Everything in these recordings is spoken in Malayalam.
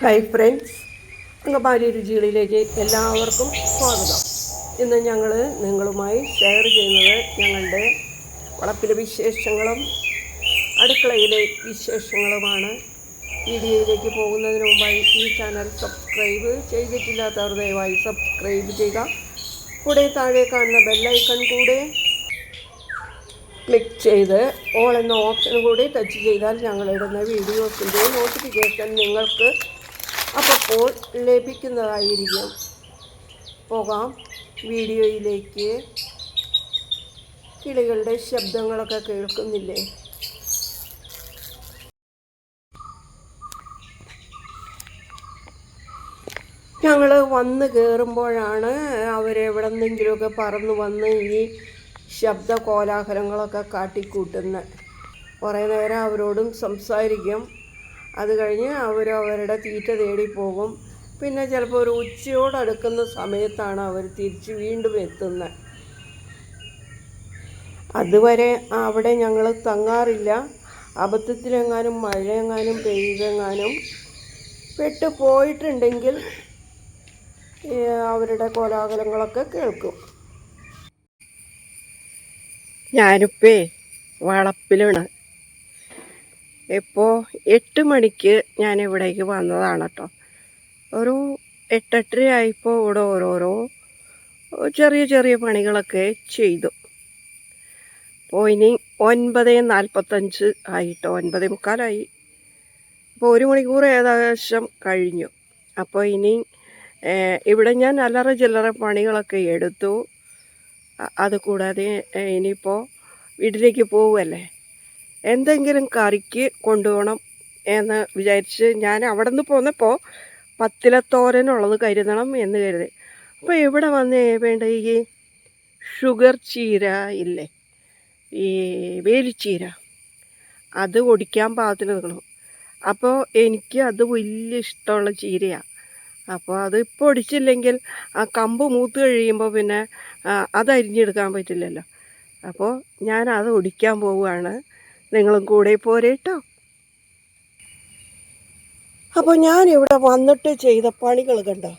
ഹായ് ഫ്രണ്ട്സ് അങ്കമാലി രുചികളിലേക്ക് എല്ലാവർക്കും സ്വാഗതം. ഇന്ന് ഞങ്ങൾ നിങ്ങളുമായി ഷെയർ ചെയ്യുന്നത് ഞങ്ങളുടെ വളപ്പിലെ വിശേഷങ്ങളും അടുക്കളയിലെ വിശേഷങ്ങളുമാണ്. വീഡിയോയിലേക്ക് പോകുന്നതിന് മുമ്പായി ഈ ചാനൽ സബ്സ്ക്രൈബ് ചെയ്തിട്ടില്ലാത്തവർ ദയവായി സബ്സ്ക്രൈബ് ചെയ്യുക. കൂടെ താഴെ കാണുന്ന ബെല്ലൈക്കൺ കൂടെ ക്ലിക്ക് ചെയ്ത് ഓൾ എന്ന ഓപ്ഷൻ കൂടി ടച്ച് ചെയ്താൽ ഞങ്ങളിടുന്ന വീഡിയോസിന്റെ നോട്ടിഫിക്കേഷൻ നിങ്ങൾക്ക് അപ്പോൾ ലഭിക്കുന്നതായിരിക്കും. പോകാം. വീഡിയോയിലേക്ക്. കിളികളുടെ ശബ്ദങ്ങളൊക്കെ കേൾക്കുന്നില്ലേ? ഞങ്ങൾ വന്ന് കയറുമ്പോഴാണ് അവരെവിടെന്നെങ്കിലുമൊക്കെ പറന്ന് വന്ന് ഈ ശബ്ദ കോലാഹലങ്ങളൊക്കെ കാട്ടിക്കൂട്ടുന്നത്. കുറേ നേരം അവരോടും സംസാരിക്കും. അത് കഴിഞ്ഞ് അവർ അവരുടെ തീറ്റ തേടി പോകും. പിന്നെ ചിലപ്പോൾ ഒരു ഉച്ചയോടടുക്കുന്ന സമയത്താണ് അവർ തിരിച്ച് വീണ്ടും എത്തുന്നത് അതുവരെ അവിടെ ഞങ്ങൾ തങ്ങാറില്ല. അബദ്ധത്തിലെങ്ങാനും മഴയെങ്ങാനും പെയ്തെങ്ങാനും പെട്ട് പോയിട്ടുണ്ടെങ്കിൽ അവരുടെ കോലാഹലങ്ങളൊക്കെ കേൾക്കും. ഞാനിപ്പേ വളപ്പിലാണ്. ഇപ്പോൾ എട്ട് മണിക്ക് ഞാൻ ഇവിടേക്ക് വന്നതാണ് കേട്ടോ ഒരു എട്ടെട്ടര ആയപ്പോൾ ഇവിടെ ഓരോരോ ചെറിയ ചെറിയ പണികളൊക്കെ ചെയ്തു. അപ്പോൾ ഇനി ഒൻപത് നാൽപ്പത്തഞ്ച് ആയിട്ടോ ഒൻപത് മുക്കാലായി. അപ്പോൾ ഒരു മണിക്കൂർ ഏകദേശം കഴിഞ്ഞു. അപ്പോൾ ഇനി ഇവിടെ ഞാൻ അല്ലറ ചില്ലറ പണികളൊക്കെ എടുത്തു. അതുകൂടാതെ ഇനിയിപ്പോൾ വീട്ടിലേക്ക് പോവുമല്ലേ എന്തെങ്കിലും കറിക്ക് കൊണ്ടുപോകണം എന്ന് വിചാരിച്ച് ഞാൻ അവിടെ നിന്ന് പോന്നപ്പോൾ പത്തിലത്തോരനുള്ളത് കരുതണം എന്ന് കരുതി. അപ്പോൾ ഇവിടെ വന്ന് വേണ്ട ഈ ഷുഗർ ചീര ഇല്ലേ? ഈ വേലിച്ചീര അത് ഒടിക്കാൻ പാകത്തിന് നിൽക്കണം. അപ്പോൾ എനിക്ക് അത് വലിയ ഇഷ്ടമുള്ള ചീരയാണ് അപ്പോൾ അത് ഇപ്പോൾ ഒടിച്ചില്ലെങ്കിൽ ആ കമ്പ് മൂത്ത് കഴിയുമ്പോൾ പിന്നെ അത് അരിഞ്ഞെടുക്കാൻ പറ്റില്ലല്ലോ. അപ്പോൾ ഞാൻ അത് ഒടിക്കാൻ പോവുകയാണ്. നിങ്ങളും കൂടെ പോരേട്ടോ അപ്പോൾ ഇവിടെ വന്നിട്ട് ചെയ്ത പണികൾ കണ്ടോ?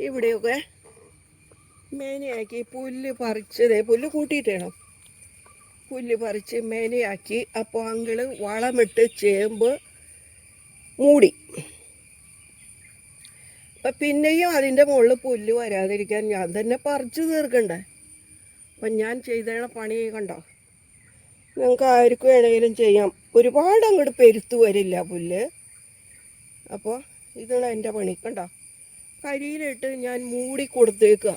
ഇവിടെയൊക്കെ മേനയാക്കി പുല്ല് പറിച്ചതേ പുല്ല് കൂട്ടിയിട്ടേണം? പുല്ല് പറിച്ച് മേനയാക്കി അപ്പോൾ അങ്ങൾ വളമിട്ട് ചേമ്പ് മൂടി. അപ്പം പിന്നെയും അതിന്റെ മുകളിൽ പുല്ല് വരാതിരിക്കാൻ ഞാൻ തന്നെ പറിച്ചു തീർക്കണ്ടേ? അപ്പം ഞാൻ ചെയ്തേണ പണി കണ്ടോ? നിങ്ങൾക്ക് ആർക്ക് വേണമെങ്കിലും ചെയ്യാം. ഒരുപാട് അങ്ങോട്ട് പെരുത്തു വരില്ല പുല്ല്. അപ്പോൾ ഇതാണ് എന്റെ പണി. കണ്ടോ? കരിയിലിട്ട് ഞാൻ മൂടി കൊടുത്തേക്കുക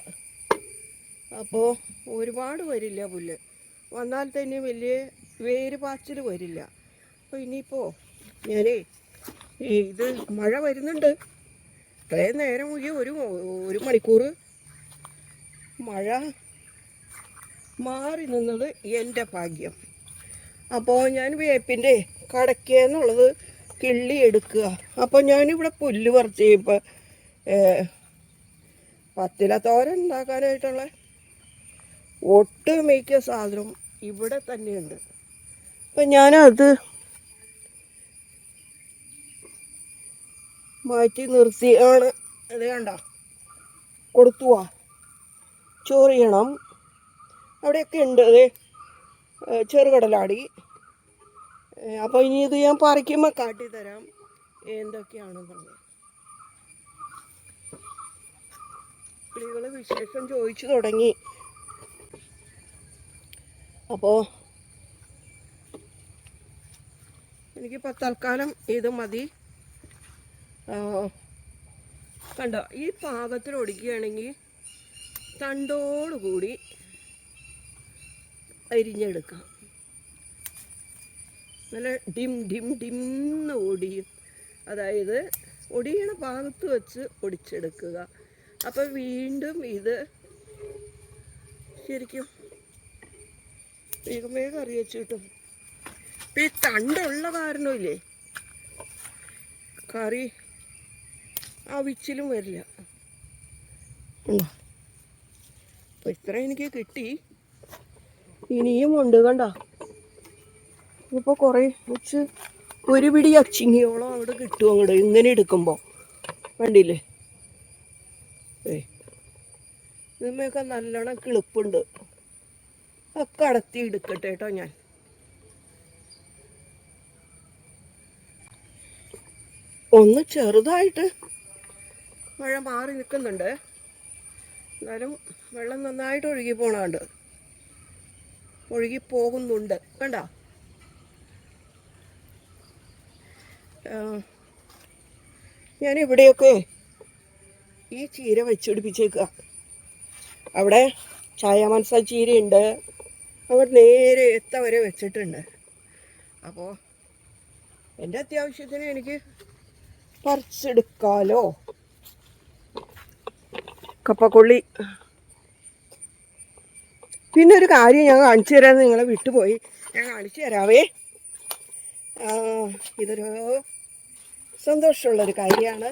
അപ്പോൾ ഒരുപാട് വരില്ല പുല്ല്. വന്നാൽ തന്നെ വലിയ വേര് പാച്ചിൽ വരില്ല. അപ്പോൾ ഇനിയിപ്പോൾ ഞാനേ ഇത് മഴ വരുന്നുണ്ട്. ഇത്രയും നേരം മുഴുവൻ ഒരു ഒരു മണിക്കൂർ മഴ മാറി നിന്നത് എന്റെ ഭാഗ്യം. അപ്പോൾ ഞാൻ വേപ്പിന്റെ കടക്കേന്നുള്ളത് കിള്ളി എടുക്കുക. അപ്പോൾ ഞാനിവിടെ പുല്ല് പറിച്ച് ഇപ്പോൾ പത്തില തോരൻ ഉണ്ടാക്കാനായിട്ടുള്ള ഒട്ടുമിക്ക സാധനം ഇവിടെ തന്നെയുണ്ട്. അപ്പം ഞാനത് മാറ്റി നിർത്തി ആണ് അത് കണ്ട? കൊടുത്തുവാ. ചോറിയണം അവിടെയൊക്കെ ഉണ്ട്. അതെ ചെറുകടലാടി. അപ്പോൾ ഇനി ഇത് ഞാൻ പറിക്കുമ്പോൾ കാട്ടിത്തരാം. എന്തൊക്കെയാണെന്നുള്ളത്. കിളികൾ വിശേഷം ചോദിച്ചു തുടങ്ങി. അപ്പോൾ എനിക്കിപ്പോൾ തൽക്കാലം ഇത് മതി. കണ്ടോ ഈ പാകത്തിൽ ഒടിക്കുകയാണെങ്കിൽ തണ്ടോടുകൂടി അരിഞ്ഞെടുക്കാം നല്ല ഡിം ഡിം ഡിംന്ന് ഒടിയും അതായത് ഒടിയണ ഭാഗത്ത് വെച്ച് ഒടിച്ചെടുക്കുക അപ്പോൾ വീണ്ടും ഇത് ശരിക്കും വേഗം വേഗം അറിയ കിട്ടും. ഇപ്പം ഈ തണ്ടുള്ള കാരണമില്ലേ കറി അവിച്ചിലും വരില്ല. ഉണ്ടോ? അപ്പോൾ ഇത്ര എനിക്ക് കിട്ടി. ഇനിയും ഉണ്ട് കണ്ട? ഇപ്പൊ കുറേ വെച്ച് ഒരു പിടി അച്ചിങ്ങിയോളം അവിടെ കിട്ടും അങ്ങോട്ട് ഇങ്ങനെ എടുക്കുമ്പോൾ കണ്ടില്ലേ? ഏ. നല്ലോണം കിളിപ്പുണ്ട്. ഒക്കെ അടത്തി എടുക്കട്ടെ കേട്ടോ ഞാൻ. ഒന്ന് ചെറുതായിട്ട് മഴ മാറി നിൽക്കുന്നുണ്ട്. എന്നാലും വെള്ളം നന്നായിട്ട് ഒഴുകി പോണുണ്ട്. ഒഴുകി പോകുന്നുണ്ട് കണ്ട? ഞാൻ ഇവിടെയൊക്കെ ഈ ചീര വെച്ചുപിടിപ്പിച്ചേക്കുക അവിടെ ചായ മനസ ചീരയുണ്ട്. അവർ നേരെ എത്ത വരെ വെച്ചിട്ടുണ്ട്. അപ്പോൾ എന്റെ അത്യാവശ്യത്തിന് എനിക്ക് പറിച്ചെടുക്കാലോ. കപ്പക്കൊള്ളി. പിന്നെ ഒരു കാര്യം ഞാൻ കാണിച്ചു തരാമെന്ന് നിങ്ങളെ വിട്ടുപോയി. ഞാൻ കാണിച്ചു തരാവേ. ഇതൊരു സന്തോഷമുള്ളൊരു കാര്യമാണ്.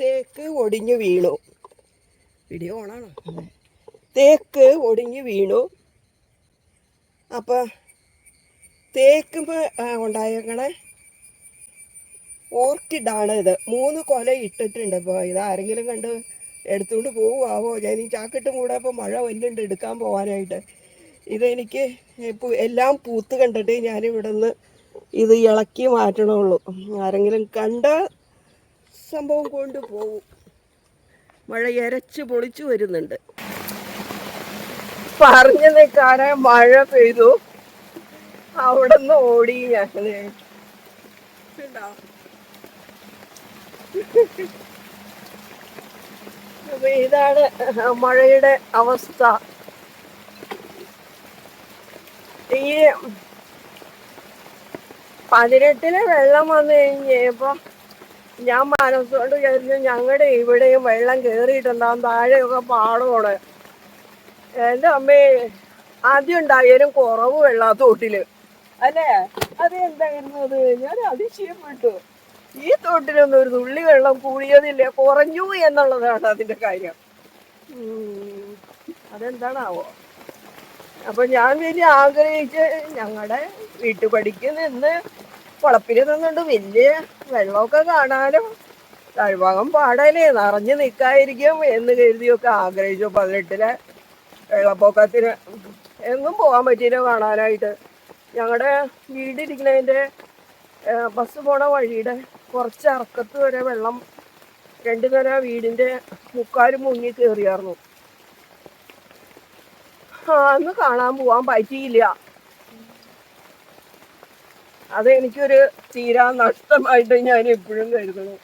തേക്ക് ഒടിഞ്ഞു വീണു. വീഡിയോ ഓണാണോ? തേക്ക് ഒടിഞ്ഞു വീണു. അപ്പോൾ തേക്ക് ഉണ്ടായേക്കണേ. ഓർക്കിഡാണ് ഇത്. മൂന്ന് കൊല ഇട്ടിട്ടുണ്ട് ഇപ്പോൾ ഇത് ആരെങ്കിലും കണ്ട്? എടുത്തുകൊണ്ട് പോവുമാവോ ഞാൻ ഈ ചാക്കിട്ടും കൂടെ ഇപ്പോൾ മഴ വല്ലുണ്ട് എടുക്കാൻ പോകാനായിട്ട് ഇതെനിക്ക് ഇപ്പോൾ എല്ലാം പൂത്ത് കണ്ടിട്ട് ഞാനിവിടെ നിന്ന് ഇത് ഇളക്കി മാറ്റണമുള്ളൂ ആരെങ്കിലും കണ്ട സംഭവം കൊണ്ട് പോവും. മഴ ഇരച്ച് പൊളിച്ചു വരുന്നുണ്ട്. പറഞ്ഞു നിൽക്കാനെ മഴ പെയ്തു. അവിടെ നിന്ന് ഓടി ഞങ്ങൾ. കണ്ടോ? അപ്പൊ ഇതാണ് മഴയുടെ അവസ്ഥ. ഈ പതിനെട്ടിന് വെള്ളം വന്നു കഴിഞ്ഞപ്പോ ഞാൻ മനസ്സോട് കരുതി ഞങ്ങളുടെ ഇവിടെയും വെള്ളം കയറിയിട്ടുണ്ടാവും താഴെയൊക്കെ പാടമാണ്. എന്റെ അമ്മേ ആദ്യം ഉണ്ടായാലും കുറവ് വെള്ളാത്തോട്ടിൽ അല്ലേ? അത് എന്തായിരുന്നു അത്? ഞാൻ അതിശയപ്പെട്ടു ഈ തോട്ടിലൊന്നും ഒരു തുള്ളി വെള്ളം കൂടിയതില്ല? കുറഞ്ഞു എന്നുള്ളതാണ് അതിന്റെ കാര്യം. അതെന്താണാവോ? അപ്പൊ ഞാൻ വലിയ ആഗ്രഹിച്ച് ഞങ്ങളുടെ വീട്ടുപടിക്ക് നിന്ന് കുളപ്പിൽ നിന്നുകൊണ്ട് വലിയ വെള്ളമൊക്കെ കാണാനും താഴ്ഭാഗം പാടലേ നിറഞ്ഞു നിൽക്കായിരിക്കും എന്ന് കരുതിയൊക്കെ ആഗ്രഹിച്ചു. പതിനെട്ടിലെ വെള്ളപ്പൊക്കത്തിന് എങ്ങും പോകാൻ പറ്റിയില്ല കാണാനായിട്ട്. ഞങ്ങളുടെ വീടിരിക്കുന്നതിന്റെ ബസ് പോണ വഴിയുടെ കുറച്ച് ഇറക്കത്ത് വരെ വെള്ളം രണ്ടു നിര വീടിന്റെ മുക്കാലും മുങ്ങി കയറിയായിരുന്നു ആ, അന്ന് കാണാൻ പോവാൻ പറ്റിയില്ല. അതെനിക്കൊരു തീരാ നഷ്ടമായിട്ട് ഞാൻ എപ്പോഴും കരുതുന്നു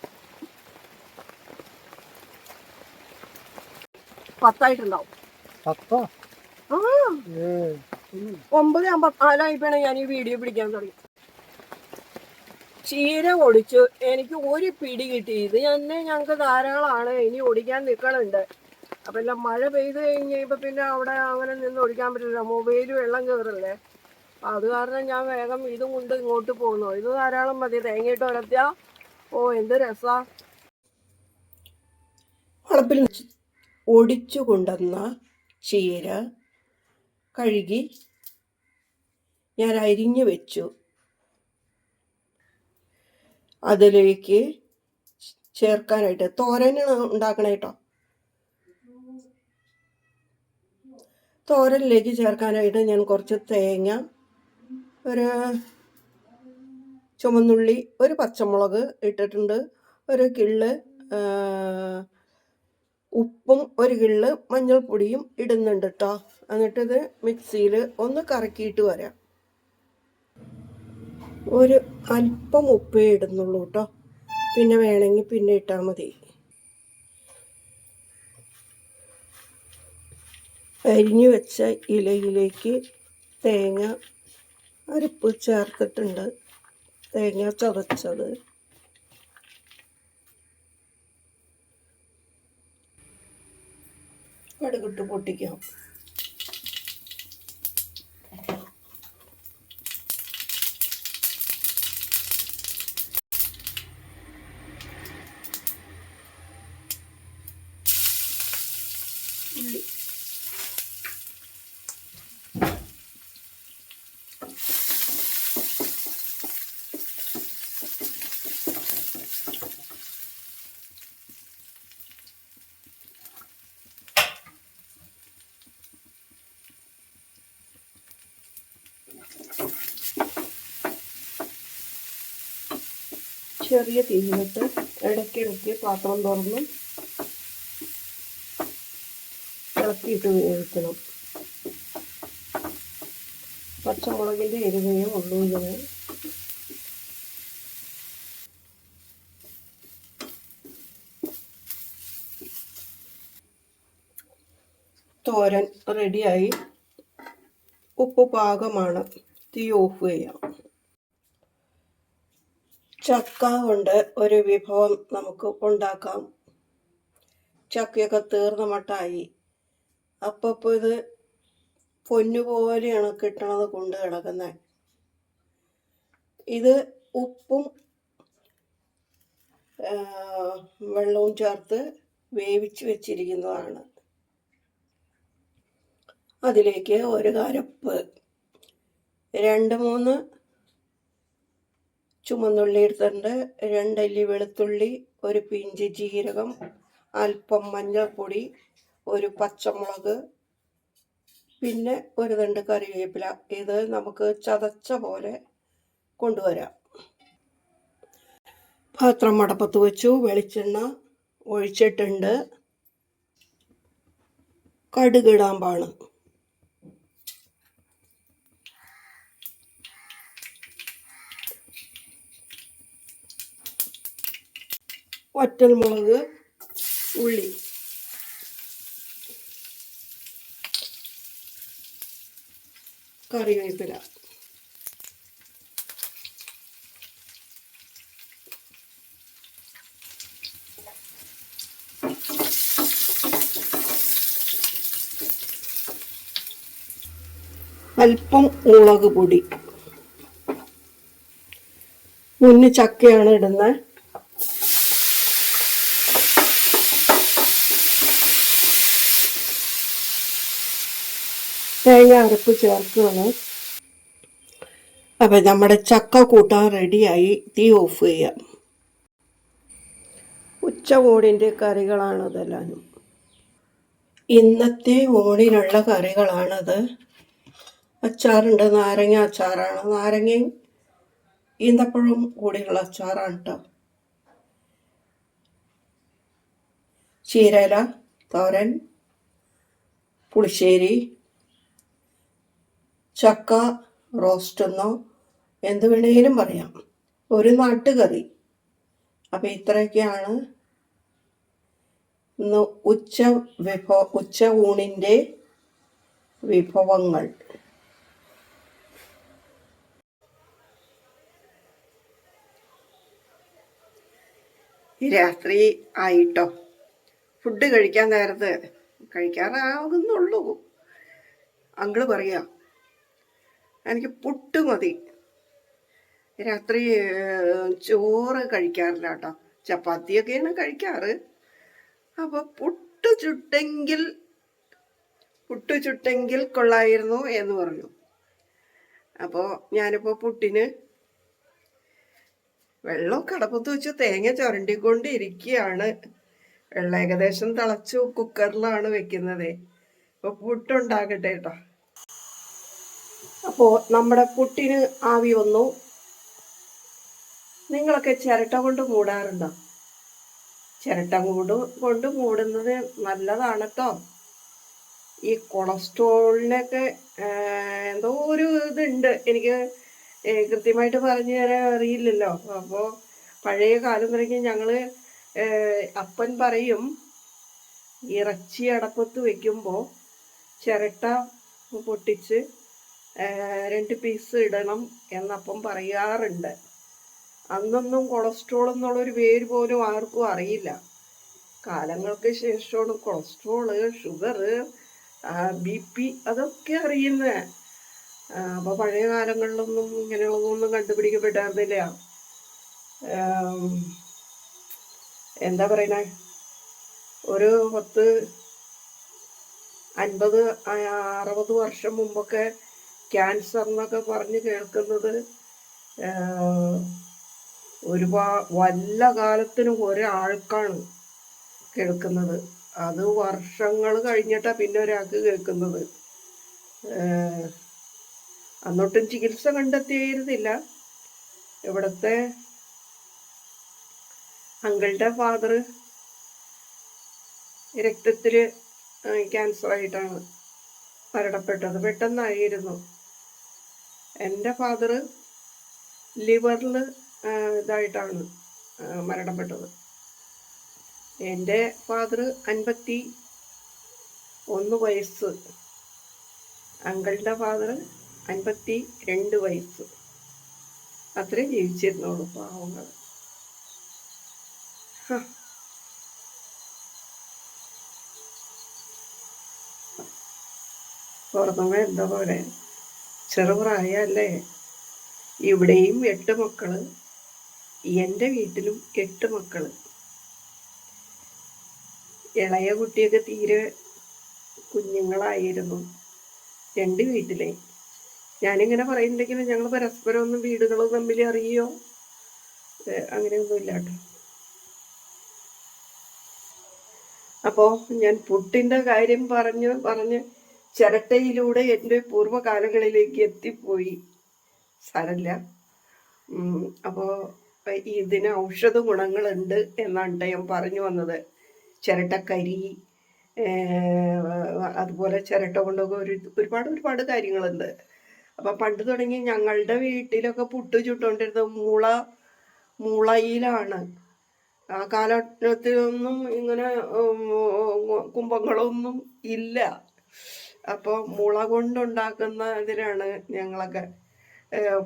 പത്തായിട്ടുണ്ടാവും. പത്തോ? ആ. ഒമ്പത് ഞാൻ ഈ വീഡിയോ പിടിക്കാൻ തുടങ്ങി ചീര ഒടിച്ചു എനിക്ക് ഒരു പിടി കിട്ടി ഇത് തന്നെ ഞങ്ങൾക്ക് ധാരാളമാണ്. ഇനി ഓടിക്കാൻ നിൽക്കണുണ്ട് അപ്പം എല്ലാം മഴ പെയ്ത് കഴിഞ്ഞപ്പോൾ പിന്നെ അവിടെ അങ്ങനെ നിന്ന് ഓടിക്കാൻ പറ്റില്ല. മൊബൈൽ വെള്ളം കയറില്ലേ അപ്പം അത് കാരണം ഞാൻ വേഗം ഇതും കൊണ്ട് ഇങ്ങോട്ട് പോകുന്നു ഇത് ധാരാളം മതി. തേങ്ങയിട്ട് ഉലത്തിയ ഓ എന്ത് രസാ. വളപ്പിൽ ഒടിച്ചു കൊണ്ടുവന്ന ചീര കഴുകി ഞാൻ അരിഞ്ഞു വെച്ചു. അതിലേക്ക് ചേർക്കാനായിട്ട് തോരനാണ് ഉണ്ടാക്കണേ കേട്ടോ. തോരനിലേക്ക് ചേർക്കാനായിട്ട് ഞാൻ കുറച്ച് തേങ്ങ ഒരു ചുമന്നുള്ളി ഒരു പച്ചമുളക് ഇട്ടിട്ടുണ്ട് ഒരു കിള്ള് ഉപ്പും ഒരു കിള്ള് മഞ്ഞൾപ്പൊടിയും ഇടുന്നുണ്ട് കേട്ടോ എന്നിട്ടിത് മിക്സിയിൽ ഒന്ന് കറക്കിയിട്ട് വരാം. ഒരു അല്പം ഉപ്പേ ഇടുന്നുള്ളൂ കേട്ടോ. പിന്നെ വേണമെങ്കിൽ പിന്നെ ഇട്ടാൽ മതി. അരിഞ്ഞു വെച്ച ഇലയിലേക്ക് തേങ്ങ അരപ്പ് ചേർത്തിട്ടുണ്ട്. തേങ്ങ ചതച്ചത്. കടുകിട്ട് പൊട്ടിക്കാം. ചെറിയ തീയിലിട്ട് ഇടയ്ക്കിടയ്ക്ക് പാത്രം തുറന്ന് ഇളക്കിയിട്ട് വേവിക്കണം. പച്ചമുളകിന്റെ എരിവയും ഉള്ളൂ ഇതിന്. തോരൻ റെഡിയായി ഉപ്പ് പാകമാണ്. തീ ഓഫ് ചെയ്യാം. ചക്ക കൊണ്ട് ഒരു വിഭവം നമുക്ക് ഉണ്ടാക്കാം. ചക്കയൊക്കെ തീർന്ന മട്ടായി. അപ്പോൾ ഇത് പൊന്നുപോലെയാണ് കിട്ടണത് കൊണ്ട് കിടക്കുന്നത് ഇത് ഉപ്പും വെള്ളവും ചേർത്ത് വേവിച്ച് വെച്ചിരിക്കുന്നതാണ്. അതിലേക്ക് ഒരു കാരപ്പ് രണ്ട് മൂന്ന് ചുമന്നുള്ളി എടുത്തിട്ടുണ്ട്. രണ്ടല്ലി വെളുത്തുള്ളി ഒരു പിഞ്ച് ജീരകം അല്പം മഞ്ഞൾപ്പൊടി ഒരു പച്ചമുളക് പിന്നെ ഒരു രണ്ട് കറിവേപ്പില. ഇത് നമുക്ക് ചതച്ച പോലെ കൊണ്ടുവരാം. പാത്രം അടപ്പത്ത് വെച്ചു. വെളിച്ചെണ്ണ ഒഴിച്ചിട്ടുണ്ട്. കടുകിടാൻ വറ്റൽമുളക് ഉള്ളി. കറിവേപ്പില. അല്പം മുളക് പൊടി. മുന്ന് ചക്കയാണ് ഇടുന്നത് തേങ്ങ അരപ്പ് ചേർക്കുകയാണ്. അപ്പം നമ്മുടെ ചക്ക കൂട്ടാൻ റെഡിയായി. തീ ഓഫ് ചെയ്യാം. ഉച്ച ഊണിന്റെ കറികളാണ് ഇതെല്ലാനും ഇന്നത്തെ ഓണിനുള്ള കറികളാണത്. അച്ചാറുണ്ട്. നാരങ്ങ അച്ചാറാണ്. നാരങ്ങയും ഈന്തപ്പഴവും കൂടിയുള്ള അച്ചാറാണ് കേട്ടോ ചീരല തോരൻ പുളിശ്ശേരി ചക്ക റോസ്റ്റ് എന്നോ എന്ത് വേണേലും പറയാം. ഒരു നാട്ടുകറി. അപ്പം ഇത്രയൊക്കെയാണ് ഇന്ന് ഉച്ച വിഭവ ഉച്ച ഊണിന്റെ വിഭവങ്ങൾ. രാത്രി ആയിട്ടോ? ഫുഡ് കഴിക്കാൻ നേരത്ത് കഴിക്കാറാകുന്നുള്ളൂ അങ്കിൾ പറയാ എനിക്ക് പുട്ട് മതി. രാത്രി ചോറ് കഴിക്കാറില്ല കേട്ടോ. ചപ്പാത്തിയൊക്കെയാണ് കഴിക്കാറ്. അപ്പോൾ പുട്ട് ചുട്ടെങ്കിൽ പുട്ട് ചുട്ടെങ്കിൽ കൊള്ളായിരുന്നു എന്ന് പറഞ്ഞു. അപ്പോൾ ഞാനിപ്പോൾ പുട്ടിന് വെള്ളം കടപ്പത്ത് വെച്ച് തേങ്ങ ചുരണ്ടിക്കൊണ്ടിരിക്കുകയാണ്. വെള്ളം ഏകദേശം തിളച്ചു കുക്കറിലാണ് വെക്കുന്നത്. അപ്പോൾ പുട്ടുണ്ടാകട്ടെ കേട്ടോ. അപ്പോൾ നമ്മുടെ പുട്ടിന് ആവി വന്നു. നിങ്ങളൊക്കെ ചിരട്ട കൊണ്ട് മൂടാറുണ്ടോ? ചിരട്ട മൂട് കൊണ്ട് മൂടുന്നത് നല്ലതാണ് കേട്ടോ ഈ കൊളസ്ട്രോളിനൊക്കെ എന്തോ ഒരു ഇതുണ്ട്. എനിക്ക് കൃത്യമായിട്ട് പറഞ്ഞു തരാൻ അറിയില്ലല്ലോ. അപ്പോൾ പഴയ കാലം തുടങ്ങി ഞങ്ങൾ അപ്പൻ പറയും ഇറച്ചി അടപ്പത്ത് വെക്കുമ്പോൾ ചിരട്ട പൊട്ടിച്ച് രണ്ട് പീസ് ഇടണം എന്നപ്പം പറയാറുണ്ട്. അന്നൊന്നും കൊളസ്ട്രോൾ എന്നുള്ളൊരു പേര് പോലും ആർക്കും അറിയില്ല. കാലങ്ങൾക്ക് ശേഷമാണ് കൊളസ്ട്രോൾ ഷുഗർ ബി പി അതൊക്കെ അറിയുന്നത് അപ്പോൾ പഴയ കാലങ്ങളിലൊന്നും ഇങ്ങനെയുള്ളതൊന്നും കണ്ടുപിടിക്കപ്പെട്ടായിരുന്നില്ല എന്താ പറയണേ ഒരു പത്ത് അൻപത് അറുപത് വർഷം മുമ്പൊക്കെ ക്യാൻസർ എന്നൊക്കെ പറഞ്ഞ് കേൾക്കുന്നത് ഒരുപാ വല്ല കാലത്തിനും ഒരാൾക്കാണ് കേൾക്കുന്നത്. അത് വർഷങ്ങൾ കഴിഞ്ഞിട്ടാണ് പിന്നെ ഒരാൾക്ക് കേൾക്കുന്നത്. അന്നൊട്ടും ചികിത്സ കണ്ടെത്തിയിരുന്നില്ല. ഇവിടുത്തെ അങ്കിളുടെ ഫാദർ രക്തത്തിൽ ക്യാൻസർ ആയിട്ടാണ് മരണപ്പെട്ടത്. പെട്ടെന്നായിരുന്നു. എന്റെ ഫാദർ ലിവറിൽ ഇതായിട്ടാണ് മരണപ്പെട്ടത്. എന്റെ ഫാദർ അൻപത്തി ഒന്ന് വയസ്സ്. അങ്കളുടെ ഫാദർ അൻപത്തി രണ്ട് വയസ്സ്. അത്രേ ജീവിച്ചിരുന്നുള്ളൂ പാവങ്ങൾ. ഹ. എന്താ പോലെ ചെറുപ്രായല്ലേ? ഇവിടെയും എട്ട് മക്കൾ. എന്റെ വീട്ടിലും എട്ട് മക്കൾ. ഇളയ കുട്ടിയൊക്കെ തീരെ കുഞ്ഞുങ്ങളായിരുന്നു. രണ്ട് വീട്ടിലെ. ഞാനിങ്ങനെ പറയുന്നുണ്ടെങ്കിലും ഞങ്ങൾ പരസ്പരം ഒന്നും വീടുകൾ തമ്മിൽ അറിയോ? അങ്ങനെയൊന്നും ഇല്ല കേട്ടോ അപ്പോ ഞാൻ പുട്ടിന്റെ കാര്യം പറഞ്ഞ് പറഞ്ഞ് ചിരട്ടയിലൂടെ എന്റെ പൂർവകാലങ്ങളിലേക്ക് എത്തിപ്പോയി സാരല്ല. അപ്പോൾ അപ്പോ ഇതിന് ഔഷധ ഗുണങ്ങളുണ്ട് എന്നാണ് ഞാൻ പറഞ്ഞു വന്നത്. ചിരട്ടക്കരി അതുപോലെ ചിരട്ട കൊണ്ടൊക്കെ ഒരു ഒരുപാട് ഒരുപാട് കാര്യങ്ങളുണ്ട്. അപ്പം പണ്ട് തുടങ്ങി ഞങ്ങളുടെ വീട്ടിലൊക്കെ പുട്ട് ചുട്ടുകൊണ്ടിരുന്നത് മുള മുളയിലാണ്. ആ കാലഘട്ടത്തിലൊന്നും ഇങ്ങനെ കുംഭങ്ങളൊന്നും ഇല്ല. അപ്പോൾ മുള കൊണ്ടുണ്ടാക്കുന്ന ഇതിനാണ് ഞങ്ങളൊക്കെ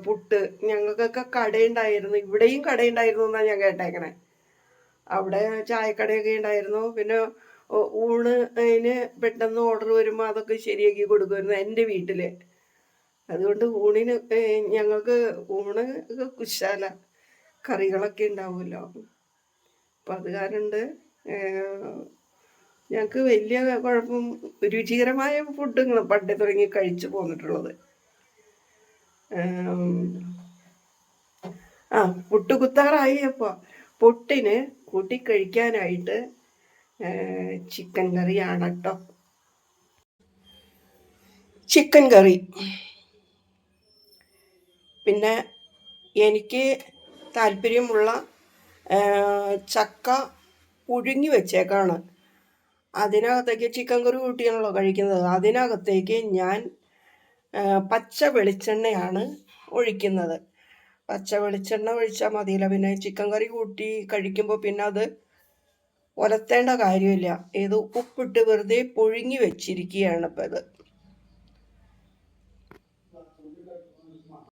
പുട്ട്. ഞങ്ങൾക്കൊക്കെ കടയുണ്ടായിരുന്നു. ഇവിടെയും കടയുണ്ടായിരുന്നു എന്നാണ് ഞാൻ കേട്ടേക്കണേ. അവിടെ ചായക്കടയൊക്കെ ഉണ്ടായിരുന്നു. പിന്നെ ഊ- ഊണ് അതിന് പെട്ടെന്ന് ഓർഡർ വരുമ്പോൾ അതൊക്കെ ശരിയാക്കി കൊടുക്കുമായിരുന്നു എന്റെ വീട്ടിൽ അതുകൊണ്ട് ഊണിന് ഞങ്ങൾക്ക് ഊണ് കുശാല കറികളൊക്കെ ഉണ്ടാവുമല്ലോ. അപ്പം അത് കാരണം ഞങ്ങൾക്ക് വലിയ കുഴപ്പം രുചികരമായ ഫുഡുകൾ പണ്ടേ തുടങ്ങി കഴിച്ചു പോന്നിട്ടുള്ളത്. ആ പുട്ട് കുത്താറായി അപ്പോൾ പുട്ടിന് കൂട്ടി കഴിക്കാനായിട്ട് ചിക്കൻ കറിയാണ് കേട്ടോ ചിക്കൻ കറി. പിന്നെ എനിക്ക് താല്പര്യമുള്ള ചക്ക പുഴുങ്ങി വെച്ചേക്കാണ്. അതിനകത്തേക്ക് ചിക്കൻ കറി കൂട്ടിയാണല്ലോ കഴിക്കുന്നത്. അതിനകത്തേക്ക് ഞാൻ പച്ച വെളിച്ചെണ്ണയാണ് ഒഴിക്കുന്നത്. പച്ച വെളിച്ചെണ്ണ ഒഴിച്ചാൽ മതിയില്ല. പിന്നെ ചിക്കൻ കറി കൂട്ടി കഴിക്കുമ്പോൾ പിന്നെ അത് ഒലത്തേണ്ട കാര്യമില്ല. ഇത് ഉപ്പിട്ട് വെറുതെ പുഴുങ്ങി വെച്ചിരിക്കുകയാണ് ഇപ്പം ഇത്.